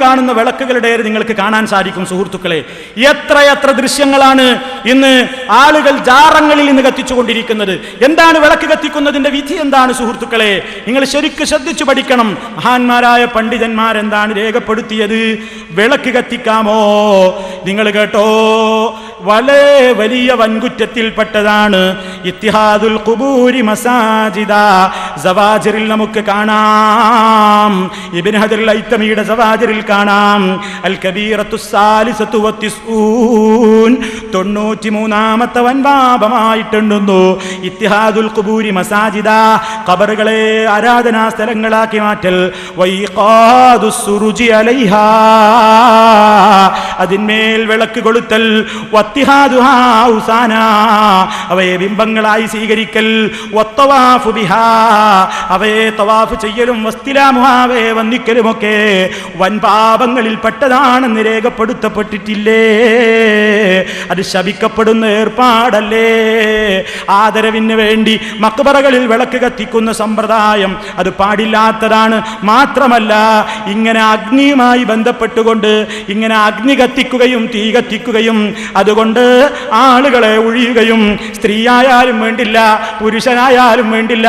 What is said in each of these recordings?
കാണുന്ന വിളക്കുകളുടെ നിങ്ങൾക്ക് കാണാൻ സാധിക്കും സുഹൃത്തുക്കളെ. എത്രയെത്ര ദൃശ്യങ്ങളാണ് ഇന്ന് ആളുകൾ ജാറങ്ങളിൽ നിന്ന് കത്തിച്ചുകൊണ്ടിരിക്കുന്നത്. എന്താണ് വിളക്ക് കത്തിക്കുന്നതിന്റെ വിധി എന്താണ് സുഹൃത്തുക്കളെ? നിങ്ങൾ ശരിക്ക് ശ്രദ്ധിച്ചു പഠിക്കണം. മഹാന്മാരായ പണ്ഡിതന്മാരെന്താണ് രേഖപ്പെടുത്തിയത്? വിളക്ക് കത്തിക്കാമോ? നിങ്ങൾ കേട്ടോ? വളരെ വലിയ വൻകുറ്റത്തിൽപ്പെട്ടതാണ്. ഇത്തിഹാദുൽ കുബൂരി മസാജിദ. സവാജിറിൽ നമുക്ക് കാണാം. ഇബിൻ ഹദർ ലൈത്തമിയുടെ സവാജിറിൽ കാണാം. അൽ കബീറത്തു സാലിസത്തു തൊണ്ണൂറ്റി മൂന്നാമത്തെ വൻപാപമായിട്ടുണ്ടെന്നു. ഇത്തിഹാദുൽ കുബൂരി മസാജിദ. ഖബറുകളെ ആരാധനാ സ്ഥലങ്ങളാക്കി മാറ്റൽ. അലൈഹാ. അതിന്മേൽ വിളക്ക് കൊളുത്തൽ. അവയെ ബിംബങ്ങളായി സ്വീകരിക്കൽ. അവയെ തവാഫ് ചെയ്യലും വസ്തിലാമുഹാ അവയെ വന്ദിക്കലുമൊക്കെ വൻപാപങ്ങളിൽ പെട്ടതാണെന്ന് രേഖപ്പെടുത്തപ്പെട്ടിട്ടില്ലേ? അത് ശപിക്കപ്പെടുന്ന ഏർപ്പാടല്ലേ? ആദരവിന് വേണ്ടി മക്ബറകളിൽ വിളക്ക് കത്തിക്കുന്ന സമ്പ്രദായം അത് പാടില്ലാത്തതാണ്. മാത്രമല്ല ഇങ്ങനെ അഗ്നിയുമായി ബന്ധപ്പെട്ടുകൊണ്ട് ഇങ്ങനെ അഗ്നി കത്തിക്കുകയും തീ കത്തിക്കുകയും അതുകൊണ്ട് ആളുകളെ ഒഴിയുകയും സ്ത്രീയായാലും വേണ്ടില്ല പുരുഷനായാലും വേണ്ടില്ല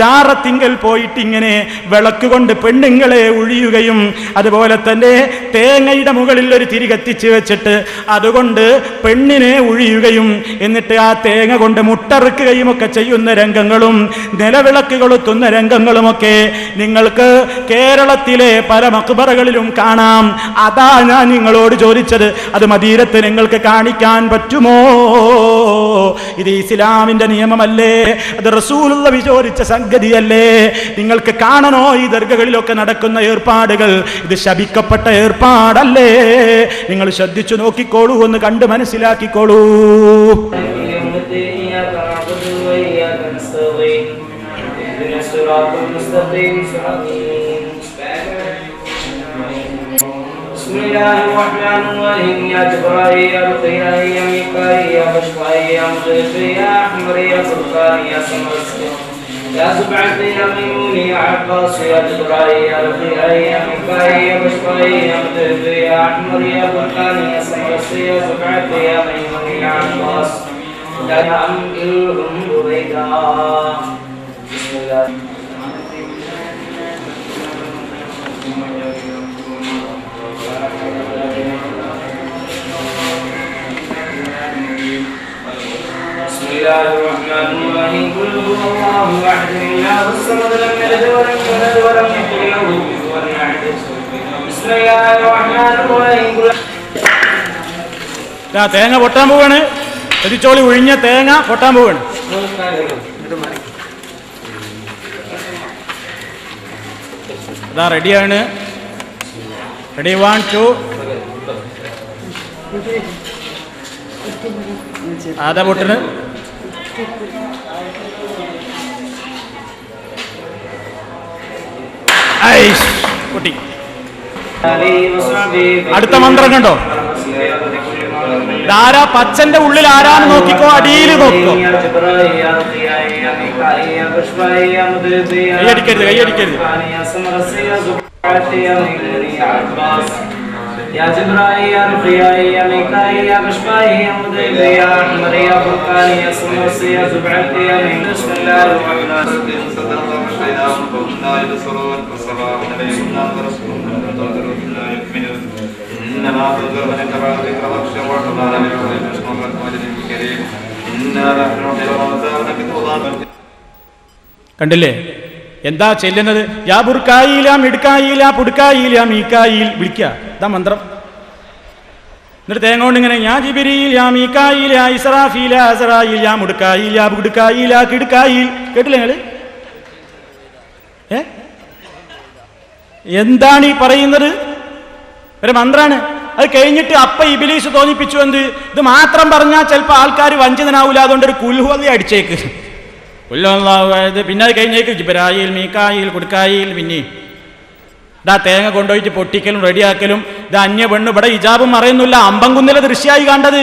ജാറത്തിങ്കൽ പോയിട്ട് ഇങ്ങനെ വിളക്ക് കൊണ്ട് പെണ്ണുങ്ങളെ ഒഴിയുകയും അതുപോലെ തന്നെ തേങ്ങയുടെ മുകളിൽ ഒരു തിരി കത്തിച്ച് വെച്ചിട്ട് അതുകൊണ്ട് പെണ്ണിനെ ഒഴിയുകയും എന്നിട്ട് ആ തേങ്ങ കൊണ്ട് മുട്ടറുക്കുകയും ഒക്കെ ചെയ്യുന്ന രംഗങ്ങളും നിലവിളക്ക് കൊളുത്തുന്ന രംഗങ്ങളുമൊക്കെ നിങ്ങൾക്ക് കേരളത്തിലെ പല മക്ബറകളിലും കാണാം. അതാ ഞാൻ നിങ്ങളോട് ചോദിച്ചത്. അത് മദീരത്ത് നിങ്ങൾക്ക് കാണിക്കാൻ പറ്റുമോ ഇത് ഇസ്ലാമിന്റെ നിയമമല്ലേ അത് റസൂലുള്ള വിചോദിച്ച സംഗതിയല്ലേ നിങ്ങൾക്ക് കാണണോ ഈ ദർഗകളിലൊക്കെ നടക്കുന്ന ഏർപ്പാടുകൾ ഇത് ശപിക്കപ്പെട്ട ഏർപ്പാടല്ലേ നിങ്ങൾ ശ്രദ്ധിച്ചു നോക്കിക്കോളൂ ഒന്ന് കണ്ട് മനസ്സിലാക്കിക്കോളൂ يوم الدين إياك نعبد وإياك نستعين اهدنا الصراط المستقيم صراط بسم الله الرحمن الرحيم يا جبرائيل يا رقيا يا ميكائيل يا بشرى يا مغيث يا أحمر يا فرقان يا سمر يا سبعة يا ميمون يا عباس يا جبرائيل يا رقيا يا ميكائيل يا بشرى يا مغيث يا أحمر يا فرقان يا سمر يا سبعة يا ميمون يا عباس. لا يعملهم بريدا بسم الله. الله الرحمن الرحيم قل هو الله احد الله الصمد لم يلد ولم يولد ولم يكن له كفوا احد بسم الله الرحمن الرحيم قل ദാ തേങ്ങ പൊട്ടാൻ പോവാണ് എതിച്ചോളി ഒഴിഞ്ഞ തേങ്ങ പൊട്ടാൻ പോവാണ് അതാ റെഡിയാണ് റെഡി വൺ ടു ആദാ പൊട്ടിന് പൊട്ടി. അടുത്ത മന്ത്രം കണ്ടോ? ധാരാ പച്ചന്റെ ഉള്ളിൽ ആരാന്ന് നോക്കിക്കോ അടിയിൽ നോക്കിക്കോ. കൈയടിക്കരുത്, കൈയടിക്കരുത്. يا جبرائيل يا رقيائي يا ميكائيل يا بشبائي يا مدرب يا أحمر يا فرقان يا سمرس يا زبعت يا من بسم الله الرحمن الرحيم صدق الله شيئا فهم لا يبصرون فالسلام عليكم ورحمة الله يؤمنون إنما تنذر من اتبع الذكر واخشى وارتضى لم يكن يسمع الوالد الكريم إنا نحن نحيي الموتى ونكتب ظالم കണ്ടില്ലേ എന്താ ചെല്ലുന്നത്? യാ ബുർക്കായില്ല മിടുക്കായില്ല പുടുക്കായില്ല മീക്കായിൽ വിളിക്കുക ഇതാ മന്ത്രം. എന്നിട്ട് തേങ്ങ കൊണ്ട് ഇങ്ങനെ ഞാൻ ജിബിരിയിൽ യാ മീക്കായിൽ യാ ഇസ്രാഫീല അസറായിൽ യാ ബുടുക്കായിൽ യാ കിടുക്കായിൽ. കേട്ടില്ല നിങ്ങൾ? ഏ? എന്താണ് ഈ പറയുന്നത്? ഒരു മന്ത്രാണ്. അത് കഴിഞ്ഞിട്ട് അപ്പ ഇബിലീസ് തോന്നിപ്പിച്ചു എന്ത്? ഇത് മാത്രം പറഞ്ഞാൽ ചിലപ്പോൾ ആൾക്കാർ വഞ്ചിതനാവില്ല അതുകൊണ്ട് ഒരു കുൽഹുവതി അടിച്ചേക്ക്. ഉല്ലായത് പിന്നെ അത് കഴിഞ്ഞേക്ക് ജിബരായിൽ മീക്കായിൽ കുടുക്കായിൽ പിന്നെ ഇതാ തേങ്ങ കൊണ്ടുപോയിട്ട് പൊട്ടിക്കലും റെഡിയാക്കലും. ഇത് അന്യ പെണ്ണ് ഇവിടെ ഇജാബും മറയുന്നില്ല. അമ്പംകുന്നിലെ ദൃശ്യമായി കണ്ടത്.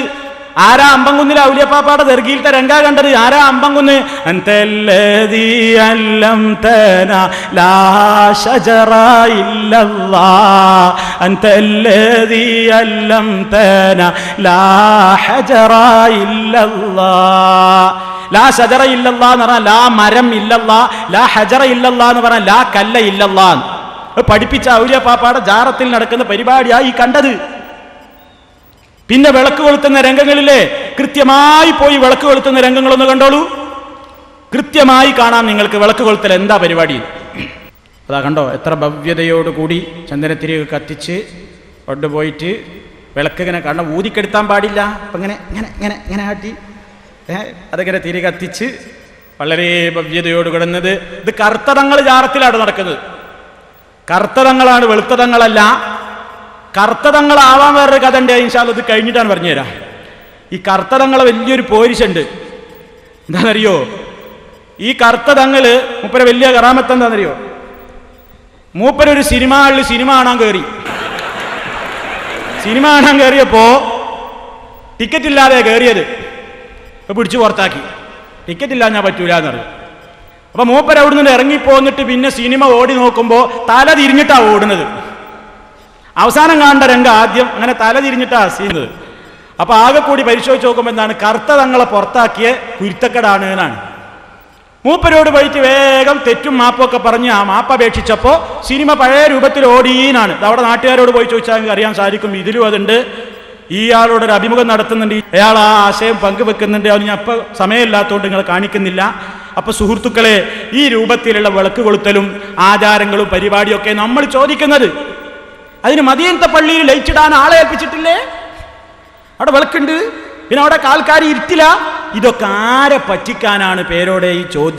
ആരാ അമ്പംകുന്നിലെ ഔലിയപ്പാപ്പാടെ ദർഗിയിലത്തെ രംഗ കണ്ടത്? ആരാ അമ്പംകുന്ന്? അന്തല്ലദീ അല്ലംതന ലാ ശജറ ഇല്ലല്ലാ. അന്തല്ലദീ അല്ലംതന ലാ ഹജറ ഇല്ലല്ലാ. ലാ ഷജറ ഇല്ലല്ലാ എന്ന് പറഞ്ഞാൽ ലാ മരം ഇല്ലല്ലാ ലാ ഹജറ ഇല്ലല്ലാ എന്ന് പറഞ്ഞാൽ ലാ കല്ല ഇല്ലല്ലാ പഠിപ്പിച്ച ഔലിയ പാപ്പാടെ ജാറത്തിൽ നടക്കുന്ന പരിപാടിയായി ഈ കണ്ടത്. പിന്നെ വിളക്ക് കൊളുത്തുന്ന രംഗങ്ങളിലെ കൃത്യമായി പോയി വിളക്ക് കൊളുത്തുന്ന രംഗങ്ങളൊന്ന് കണ്ടോളൂ. കൃത്യമായി കാണാം നിങ്ങൾക്ക് വിളക്ക് കൊളുത്തൽ എന്താ പരിപാടി. അതാ കണ്ടോ എത്ര ഭവ്യതയോടുകൂടി ചന്ദനത്തിരി കത്തിച്ച് കൊണ്ടുപോയിട്ട് വിളക്ക് ഇങ്ങനെ കാരണം ഊതിക്കെടുത്താൻ പാടില്ല. അപ്പം ഇങ്ങനെ ഇങ്ങനെ ഇങ്ങനെ ഇങ്ങനെ ആട്ടി അതിങ്ങനെ തിരി കത്തിച്ച് വളരെ ഭവ്യതയോട് കിടന്നത്. ഇത് കർത്തതങ്ങൾ ജാറത്തിലാണ് നടക്കുന്നത്. കർത്തതങ്ങളാണ് വെളുത്തതങ്ങളല്ല. കർത്തതങ്ങളാവാൻ വേറൊരു കഥ ഉണ്ട്. ഇൻഷാൽ ഇത് കഴിഞ്ഞിട്ടാണ് പറഞ്ഞുതരാം ഈ കർത്തതങ്ങളെ വലിയൊരു പോരിശുണ്ട്. എന്താണെന്നറിയോ? ഈ കർത്തതങ്ങൾ മൂപ്പര വലിയ കറാമത്ത് എന്താണെന്നറിയോ? മൂപ്പരൊരു സിനിമ ഹാളിൽ സിനിമ കാണാൻ കയറി സിനിമ കാണാൻ കയറിയപ്പോ ടിക്കറ്റ് ഇല്ലാതെ കയറിയത് പിടിച്ചു പുറത്താക്കി. ടിക്കറ്റ് ഇല്ല ഞാൻ പറ്റൂല എന്നറിയും അപ്പൊ മൂപ്പർ അവിടെ നിന്ന് ഇറങ്ങിപ്പോന്നിട്ട് പിന്നെ സിനിമ ഓടി നോക്കുമ്പോൾ തല തിരിഞ്ഞിട്ടാ ഓടുന്നത്. അവസാനം കാണേണ്ട രംഗം ആദ്യം അങ്ങനെ തല തിരിഞ്ഞിട്ടാ ചെയ്യുന്നത് അപ്പൊ ആകെ കൂടി പരിശോധിച്ച് നോക്കുമ്പോൾ എന്താണ്? കറുത്ത തങ്ങളെ പുറത്താക്കിയ കുരുത്തക്കടാണ് എന്നാണ്. മൂപ്പരോട് പോയിട്ട് വേഗം തെറ്റും മാപ്പൊക്കെ പറഞ്ഞ് ആ മാപ്പ് അപേക്ഷിച്ചപ്പോൾ സിനിമ പഴയ രൂപത്തിൽ ഓടീനാണ് അവിടെ നാട്ടുകാരോട് പോയി ചോദിച്ചാൽ അറിയാൻ സാധിക്കും. ഇതിലും അതുണ്ട്. ഇയാളോട് ഒരു അഭിമുഖം നടത്തുന്നുണ്ട്. അയാൾ ആ ആശയം പങ്കുവെക്കുന്നുണ്ട്. അത് ഞാൻ ഇപ്പൊ സമയമില്ലാത്തതുകൊണ്ട് നിങ്ങൾ കാണിക്കുന്നില്ല. അപ്പൊ സുഹൃത്തുക്കളെ ഈ രൂപത്തിലുള്ള വിളക്ക് കൊളുത്തലും ആചാരങ്ങളും പരിപാടിയൊക്കെ നമ്മൾ ചോദിക്കുന്നത് അതിന് മതിയന്ത പള്ളിയിൽ ലയിച്ചിടാൻ ആളെ ഏൽപ്പിച്ചിട്ടില്ലേ? അവിടെ വിളക്കുണ്ട്. പിന്നെ അവിടെ ആൾക്കാർ ഇരുത്തില്ല ഇതൊക്കെ ആരെ പറ്റിക്കാനാണ് പേരോടെ ഈ ചോദ്യം?